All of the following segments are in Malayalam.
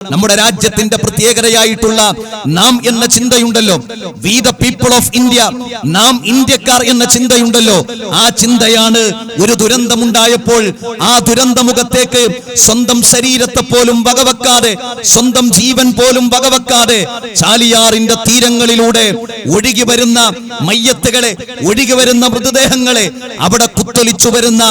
നമ്മുടെ രാജ്യത്തിന്റെ പ്രത്യേകതയായിട്ടുള്ള നാം എന്ന ചിന്തയുണ്ടല്ലോ. We the people of India നാം ഇന്ത്യക്കാർ എന്ന ചിന്തയുണ്ടല്ലോ. ആ ചിന്തയാണ് ഒരു ദുരന്തമുണ്ടായപ്പോൾ ആ ദുരന്തമുഖത്തേക്ക് സ്വന്തം ശരീരത്തെ പോലും വകവെക്കാതെ സ്വന്തം ജീവൻ പോലും വകവെക്കാതെ ചാലിയാറിന്റെ തീരങ്ങളിലൂടെ ഒഴുകി വരുന്ന മയ്യത്തുകളെ ഒഴുകി വരുന്ന മൃതദേഹങ്ങളെ അവിടെ കുത്തൊലിച്ചു വരുന്ന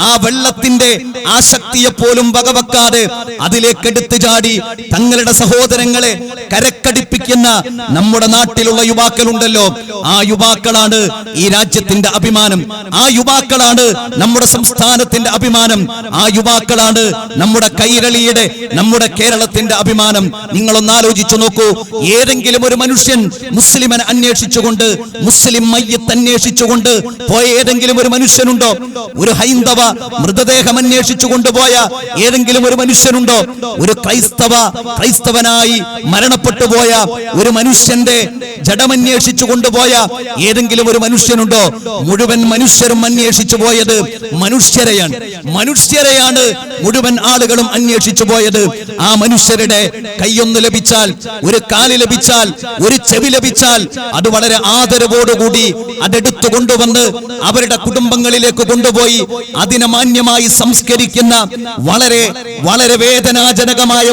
ആ വെള്ളത്തിന്റെ ആസക്തിയെ പോലും വകവെക്കാതെ അതിലേക്ക് എടുത്തു ചാടി തങ്ങളുടെ സഹോദരങ്ങളെ കരക്കടിപ്പിക്കുന്ന നമ്മുടെ നാട്ടിലുള്ള യുവാക്കളുണ്ടല്ലോ. ആ യുവാക്കളാണ് ഈ രാജ്യത്തിന്റെ അഭിമാനം. ആ യുവാക്കളാണ് നമ്മുടെ സംസ്ഥാനത്തിന്റെ അഭിമാനം. ആ യുവാക്കളാണ് നമ്മുടെ കൈരളിയുടെ നമ്മുടെ കേരളത്തിന്റെ അഭിമാനം. നിങ്ങളൊന്ന് ആലോചിച്ചു നോക്കൂ. ഏതെങ്കിലും ഒരു മനുഷ്യൻ മുസ്ലിമനെ അന്വേഷിച്ചുകൊണ്ട് മുസ്ലിം മയ്യത്ത് അന്വേഷിച്ചുകൊണ്ട് പോയ ഏതെങ്കിലും ഒരു മനുഷ്യനുണ്ടോ? ഒരു ഹൈന്ദവ മൃതദേഹം അന്വേഷിച്ചു കൊണ്ടുപോയ ഏതെങ്കിലും ഒരു മനുഷ്യനുണ്ടോ? ഒരു ക്രൈസ്തവ ക്രൈസ്തവനായി മരണപ്പെട്ടു പോയ ഒരു മനുഷ്യന്റെ ജഡമന്വേഷിച്ചു കൊണ്ടുപോയ ഏതെങ്കിലും ഒരു മനുഷ്യനുണ്ടോ? മുഴുവൻ മനുഷ്യരും അന്വേഷിച്ചു പോയത് മനുഷ്യരെയാണ്. മനുഷ്യരെയാണ് മുഴുവൻ ആളുകളും അന്വേഷിച്ചു പോയത്. ആ മനുഷ്യരുടെ കൈയൊന്ന് ലഭിച്ചാൽ ഒരു കാൽ ലഭിച്ചാൽ ഒരു ചെവി ലഭിച്ചാൽ അത് വളരെ ആദരവോടുകൂടി അതെടുത്തു കൊണ്ടുവന്ന് അവരുടെ കുടുംബങ്ങളിലേക്ക് കൊണ്ടുപോയി അതിനെ മാന്യമായി സംസ്കരിക്കുന്ന വളരെ വളരെ വേദനാജനകമായ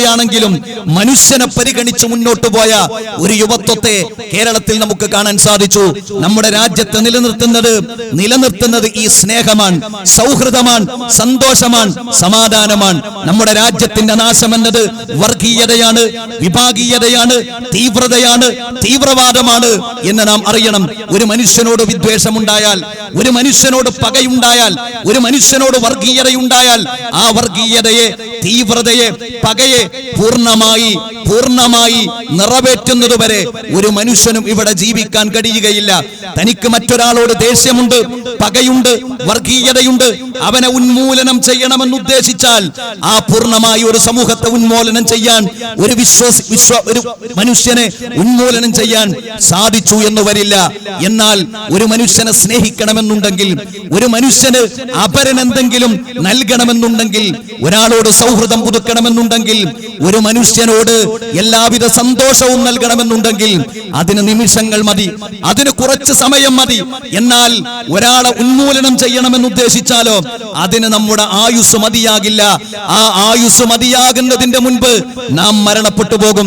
ഒരവസ്ഥയാണെങ്കിലും മനുഷ്യനെ പരിഗണിച്ച് മുന്നോട്ട് പോയ ഒരു യുവത്വത്തെ കേരളത്തിൽ നമുക്ക് കാണാൻ സാധിച്ചു. നമ്മുടെ രാജ്യത്തെ നിലനിർത്തുന്നത് നിലനിർത്തുന്നത് ഈ സ്നേഹമാണ് സൗഹൃദമാണ് സന്തോഷമാണ് സമാധാനമാണ്. നമ്മുടെ രാജ്യത്തിന്റെ നാശം എന്നത് വർഗീയതയാണ് വിഭാഗീയതയാണ് തീവ്രതയാണ് തീവ്രവാദമാണ് എന്ന് നാം അറിയണം. ഒരു മനുഷ്യനോട് വിദ്വേഷമുണ്ടായാൽ ഒരു മനുഷ്യനോട് പകയുണ്ടായാൽ ഒരു മനുഷ്യനോട് വർഗീയതയുണ്ടായാൽ ആ വർഗീയതയെ തീവ്രതയെ പകയെ പൂർണമായി പൂർണമായി നിറവേറ്റുന്നത് വരെ ഒരു മനുഷ്യനും ഇവിടെ ജീവിക്കാൻ കഴിയുകയില്ല. തനിക്ക് മറ്റൊരാളോട് ദേഷ്യമുണ്ട് പകയുണ്ട് വർഗീയതയുണ്ട്. അവനെ ഉന്മൂലനം ചെയ്യണമെന്ന് ഉദ്ദേശിച്ചാൽ ആ പൂർണമായി ഒരു സമൂഹത്തെ ഉന്മൂലനം ചെയ്യാൻ ഒരു വിശ്വസ വിശ്വ ഒരു മനുഷ്യനെ ഉന്മൂലനം ചെയ്യാൻ സാധിച്ചു എന്ന് വരില്ല. എന്നാൽ ഒരു മനുഷ്യനെ സ്നേഹിക്കണമെന്നുണ്ടെങ്കിൽ ഒരു മനുഷ്യന് അപരനെന്തെങ്കിലും നൽകണമെന്നുണ്ടെങ്കിൽ ഒരാളോട് സൗഹൃദം പുതുക്കണമെന്നുണ്ടെങ്കിൽ ഒരു മനുഷ്യനോട് എല്ലാവിധ സന്തോഷവും നൽകണമെന്നുണ്ടെങ്കിൽ അതിന് നിമിഷങ്ങൾ മതി അതിന് കുറച്ച് സമയം മതി. എന്നാൽ ഒരാളെ ഉന്മൂലനം ചെയ്യണമെന്ന് ഉദ്ദേശിച്ചാലോ അതിന് നമ്മുടെ ആയുസ് മതിയാകില്ല. ആ ആയുസ് മതിയാകുന്നതിന്റെ മുൻപ് നാം മരണപ്പെട്ടു പോകും.